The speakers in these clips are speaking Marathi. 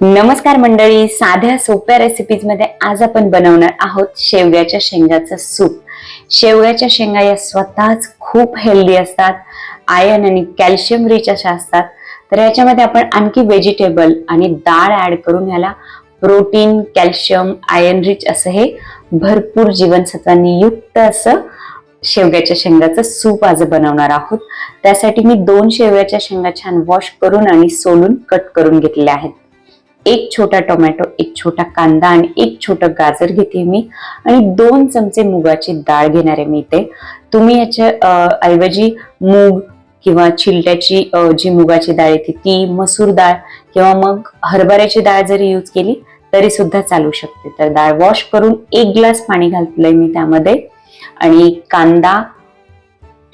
नमस्कार मंडळी साध्या सोप्या रेसिपीजमध्ये आज आपण बनवणार आहोत शेवग्याच्या शेंगाचं सूप. शेवग्याच्या शेंगा या स्वतःच खूप हेल्दी असतात आयर्न आणि कॅल्शियम रिच अशा असतात. तर याच्यामध्ये आपण आणखी व्हेजिटेबल आणि डाळ ऍड करून याला प्रोटीन कॅल्शियम आयर्न रिच असं हे भरपूर जीवनसत्वांनी युक्त असं शेवग्याच्या शेंगाचं सूप आज बनवणार आहोत. त्यासाठी मी दोन शेवग्याच्या शेंगा छान वॉश करून आणि सोलून कट करून घेतलेल्या आहेत. एक छोटा टोमॅटो एक छोटा कांदा आणि एक छोटं गाजर घेते मी. आणि दोन चमचे मुगाची डाळ घेणार आहे मी इथे. तुम्ही याच्या ऐवजी मूग किंवा चिलट्याची जी मुगाची डाळ येते ती मसूर डाळ किंवा मग हरभऱ्याची डाळ जरी यूज केली तरी सुद्धा चालू शकते. तर डाळ वॉश करून एक ग्लास पाणी घातलंय मी त्यामध्ये. आणि कांदा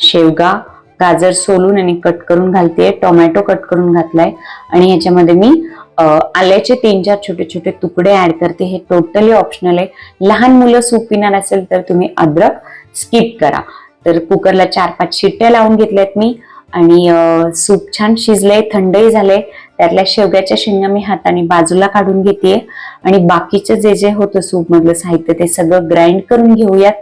शेवगा गाजर सोलून आणि कट करून घालते. टोमॅटो कट करून घातलाय. आणि ह्याच्यामध्ये मी आल्याचे तीन चार छोटे छोटे तुकडे ऍड करते. हे टोटली ऑप्शनल आहे. लहान मुलं सूप पिणार असेल तर तुम्ही अद्रक स्किप करा. तर कुकरला चार पाच शिट्ट्या लावून घेतल्यात मी. आणि सूप छान शिजले थंडही झाले त्यातल्या शेवग्याच्या शेंगा मी हाताने बाजूला काढून घेते आणि बाकीचं जे जे होतं सूप मधलं साहित्य ते सगळं ग्राइंड करून घेऊयात.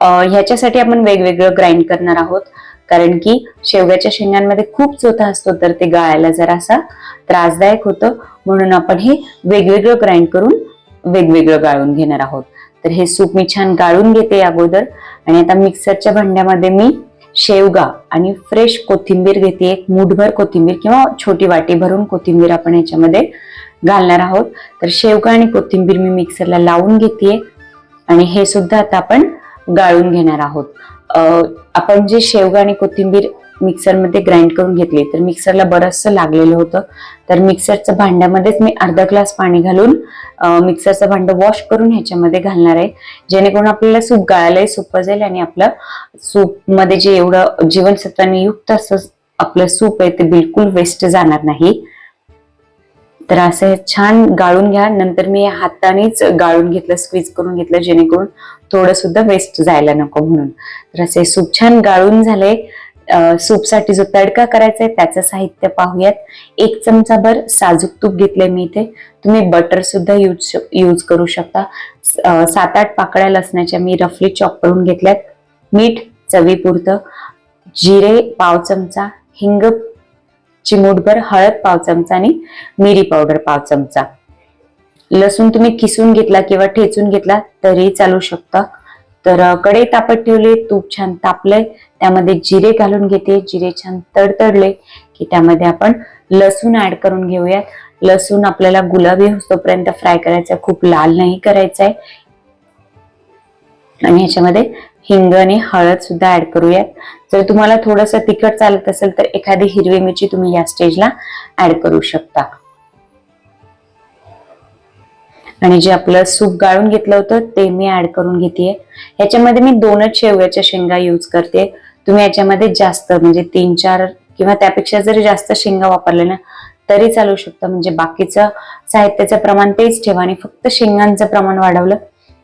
ह्याच्यासाठी आपण वेगवेगळं ग्राइंड करणार आहोत. कारण की शेवग्याच्या शेंगांमध्ये खूप चोथा असतो तर ते गाळायला जरासा त्रासदायक होतं. म्हणून आपण हे वेगवेगळं ग्राइंड करून वेगवेगळं गाळून घेणार आहोत. तर हे सूप मी छान गाळून घेते अगोदर. आणि आता मिक्सरच्या भांड्यामध्ये मी शेवगा आणि फ्रेश कोथिंबीर घेते. एक मुठभर कोथिंबीर किंवा छोटी वाटी भरून कोथिंबीर आपण याच्यामध्ये घालणार आहोत. तर शेवगा आणि कोथिंबीर मी मिक्सरला लावून घेते. आणि हे सुद्धा आता आपण गाळून घेणार आहोत. आपण जे शेवगा आणि कोथिंबीर मिक्सरमध्ये ग्राइंड करून घेतली तर मिक्सरला बरंचसं लागलेलं होतं. तर मिक्सरच्या भांड्यामध्येच मी अर्धा ग्लास पाणी घालून मिक्सरचं भांडं वॉश करून ह्याच्यामध्ये घालणार आहे. जेणेकरून आपल्याला सूप गाळायलाही सोपं जाईल आणि आपलं सूपमध्ये जे एवढं जीवनसत्वाने युक्त असं आपलं सूप आहे ते बिलकुल वेस्ट जाणार नाही. तर असं छान गाळून घ्या. नंतर मी हातानेच गाळून घेतलं स्क्वीज करून घेतलं जेणेकरून थोडं सुद्धा वेस्ट जायला नको म्हणून. तर असे सूप छान गाळून झाले. सूपसाठी जो तडका करायचा आहे त्याचं साहित्य पाहूयात. एक चमचा भर साजूक तूप घेतले मी इथे. तुम्ही बटर सुद्धा यूज यूज करू शकता. सात आठ पाकळ्या लसणाच्या मी रफली चॉप करून घेतल्यात. मीठ चवीपुरतं जिरे पाव चमचा हिंग चिमूटभर हळद पाव चमचा आणि मिरी पावडर पाव चमचा. लसूण तुम्ही किसून घेतला किंवा ठेचून घेतला तरी चालू शकता. तर कडे तापत ठेवले तूप छान तापलंय. त्यामध्ये जिरे घालून घेते. जिरे छान तडतडले की त्यामध्ये आपण लसूण ऍड करून घेऊयात. लसूण आपल्याला गुलाबी होतोपर्यंत फ्राय करायचा. खूप लाल नाही करायचा आहे आणि ह्याच्यामध्ये हिंग आणि हळद सुद्धा ऍड करूयात. जर तुम्हाला थोडंसं तिखट चालत असेल तर एखादी हिरवी मिरची तुम्ही या स्टेजला ऍड करू शकता. आणि जे आपलं सूप गाळून घेतलं होतं ते मी ऍड करून घेते ह्याच्यामध्ये मी दोनच शेवग्याच्या शेंगा यूज करते तुम्ही याच्यामध्ये जास्त म्हणजे तीन चार किंवा त्यापेक्षा जरी जास्त शेंगा वापरले ना तरी चालू शकतं. म्हणजे बाकीचं साहित्याचं प्रमाण तेच ठेवा आणि फक्त शेंगांचं प्रमाण वाढवलं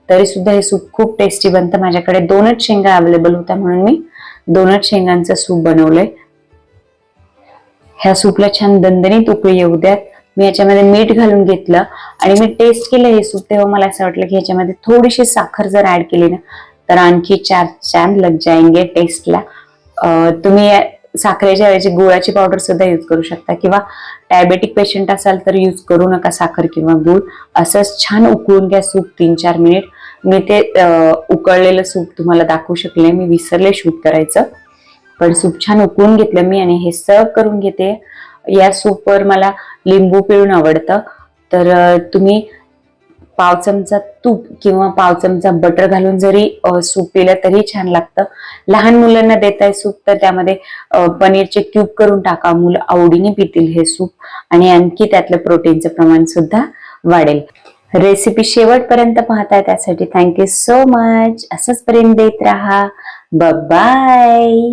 तरी सुद्धा हे सूप खूप टेस्टी बनतं. माझ्याकडे दोनच शेंगा अवेलेबल होत्या म्हणून मी दोनच शेंगांचं सूप बनवलंय. ह्या सूपला छान दणदणीत उकळी येऊ द्यात. मी याच्यामध्ये मीठ घालून घेतलं आणि मी टेस्ट केलं हे सूप तेव्हा मला असं वाटलं की ह्याच्यामध्ये थोडीशी साखर जर ऍड केली ना तर आणखी चार चॅन लग जायंगे टेस्टला तुम्ही साखरेच्या ऐवजी गुळाची पावडर सुद्धा यूज करू शकता किंवा डायबेटिक पेशंट असाल तर यूज करू नका साखर किंवा गुळ. असंच छान उकळून घ्या सूप तीन चार मिनिट मी ते उकळलेलं सूप तुम्हाला दाखवू शकले. मी विसरले शूट करायचं. पण सूप छान उकळून घेतलं मी आणि हे सर्व करून घेते. या सूपवर मला लिंबू पिळून आवडतं. तर तुम्ही पाव चमचा तूप किंवा पाव चमचा बटर घालून जरी सूप पिलं तरी छान लागतं. लहान मुलांना देताय सूप तर त्यामध्ये पनीरचे क्यूब करून टाका. मुलं आवडीने पितील हे सूप आणि आणखी त्यातलं प्रोटीनचं प्रमाण सुद्धा वाढेल. रेसिपी शेवटपर्यंत पाहताय त्यासाठी थँक्यू सो मच असंच प्रेम देत राहा. बाय